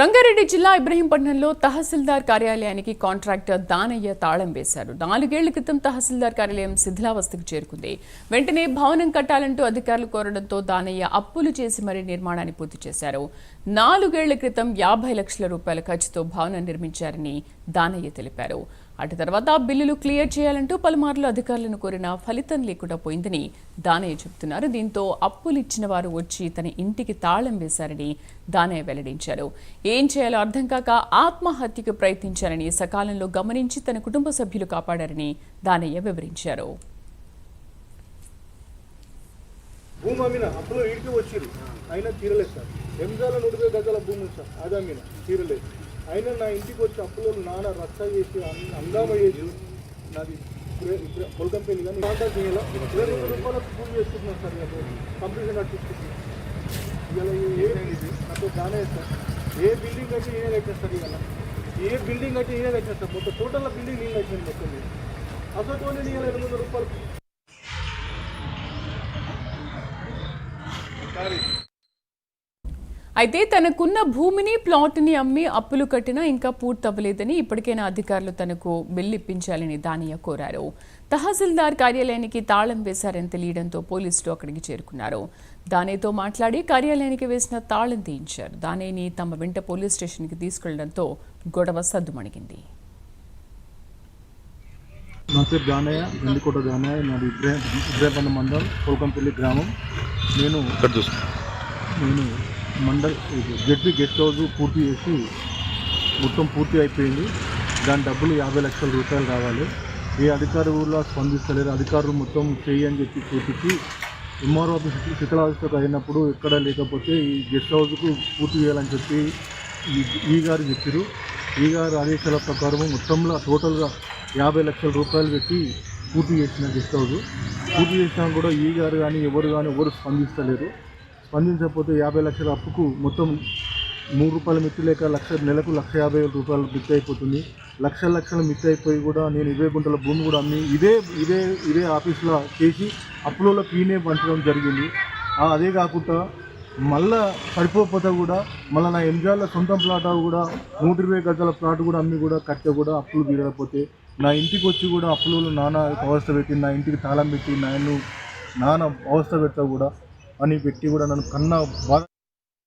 రంగారెడ్డి జిల్లా ఇబ్రహీంపట్నంలో తహసీల్దార్ కార్యాలయానికి కాంట్రాక్టర్ దానయ్య తాళం వేశారు. నాలుగేళ్ళ క్రితం తహసీల్దార్ కార్యాలయం శిథిలావస్థకు చేరుకుంది. వెంటనే భవనం కట్టాలంటూ అధికారులు కోరడంతో దానయ్య అప్పులు చేసి మరీ నిర్మాణాన్ని పూర్తి చేశారు. నాలుగేళ్ళ క్రితం యాభై లక్షల రూపాయల ఖర్చుతో భవనం నిర్మించారని దానయ్య తెలిపారు. అటు తర్వాత బిల్లులు క్లియర్ చేయాలంటూ పలుమార్లు అధికారులను కోరిన ఫలితం లేకుండా పోయిందని దానయ్య చెబుతున్నారు. దీంతో అప్పులు ఇచ్చిన వారు వచ్చి తన ఇంటికి తాళం వేశారని దానయ్య వెల్లడించారు. ఏం చేయాలో అర్థం కాక ఆత్మహత్యకు ప్రయత్నించారని సకాలంలో గమనించి తన కుటుంబ సభ్యులు కాపాడారని దానయ్య వివరించారు. భూమి అమ్మిన అప్పులో ఇంటికి వచ్చిర్రు. అయినా తీరలేదు సార్. ఎంజాల నూటిపై గజాల భూమి సార్. అది అమ్మిన తీరలేదు. అయినా నా ఇంటికి వచ్చి అప్పులో నాన్న రచ్చ చేసి అం- చేసి నాది పొలకంపల్లి కానీ కాంటాక్ట్ చేయాలి. ఇరవై రెండు రూపాయలకు ఫోన్ చేసుకుంటున్నాను సార్ ఇక కంప్లీషన్ అట్టిస్తున్నాను ఇలా ఏమైంది నాకు దానే సార్. ఏ బిల్డింగ్ అయితే ఏం కట్టారు సార్ ఇవాళ. ఏ బిల్డింగ్ అయితే ఏం కట్టారు సార్. మొత్తం టోటల్ బిల్డింగ్ నేను కట్టాను మొత్తం అసలు నేను రెండు ఎనిమిది వందల రూపాయలు అయితే తనకున్న భూమిని ప్లాట్ని అమ్మి అప్పులు కట్టినా ఇంకా పూర్తవ్వలేదని ఇప్పటికైనా అధికారులు తనకు బిల్లు ఇప్పించాలని దానియ కోరారు. తహసీల్దార్ కార్యాలయానికి తాళం వేశారని తెలియడంతో పోలీసులు అక్కడికి చేరుకున్నారు. దానేతో మాట్లాడి కార్యాలయానికి వేసిన తాళం తీయించారు. దానేని తమ వెంట పోలీస్ స్టేషన్కి తీసుకెళ్ళడంతో గొడవ సద్దుమణిగింది. నా పేరు గానయ్య గండికోట గానయ్య నాది ఇబ్రాహిం ఇబ్రాహింపల్లి మండల్ కోల్కంపల్లి గ్రామం. నేను నేను మండల్ జెడ్పీ గెస్ట్ హౌస్ పూర్తి చేసి మొత్తం పూర్తి అయిపోయింది. దాని డబ్బులు యాభై లక్షల రూపాయలు రావాలి. ఏ అధికారులు స్పందిస్తలేరు. అధికారులు మొత్తం చేయి అని చెప్పి చూపించి ఎంఆర్ఓ ఆఫీస్ శిథిలావస్థకు అయినప్పుడు ఎక్కడ లేకపోతే ఈ గెస్ట్ హౌస్కు పూర్తి చేయాలని చెప్పి ఈ- ఈ గారు చెప్పారు. ఈ గారు ఆదేశాల ప్రకారం మొత్తంలో టోటల్గా యాభై లక్షల రూపాయలు పెట్టి పూర్తి చేసిన గెస్ట్ హౌస్. పూర్తి చేసినా కూడా ఈ గారు కానీ ఎవరు కానీ ఎవరు స్పందిస్తలేరు. స్పందించకపోతే యాభై లక్షల అప్పుకు మొత్తం మూడు రూపాయల మిత్తి లేక లక్ష నెలకు లక్ష యాభై వేల రూపాయలు మిత్తి అయిపోతుంది. లక్షల లక్షల మిత్తి అయిపోయి కూడా నేను ఇరవై గుంటల భూమి కూడా అమ్మి ఇదే ఇదే ఇదే ఆఫీస్లో చేసి అప్పులలో పీనే పంచడం జరిగింది. అదే కాకుండా మళ్ళా సరిపోకపోతే కూడా మళ్ళీ నా ఎంజాల సొంతం ప్లాట్ కూడా నూట ఇరవై గజాల ప్లాట్ కూడా అమ్మి కూడా కట్టే కూడా అప్పులు తీరకపోతే నా ఇంటికి వచ్చి కూడా అప్పులు నాన్న అవస్థ పెట్టి నా ఇంటికి తాళం పెట్టి నాయన్ను నాన్న అవస్థ పెడతా కూడా అని పెట్టి కూడా నన్ను కన్నా బాధ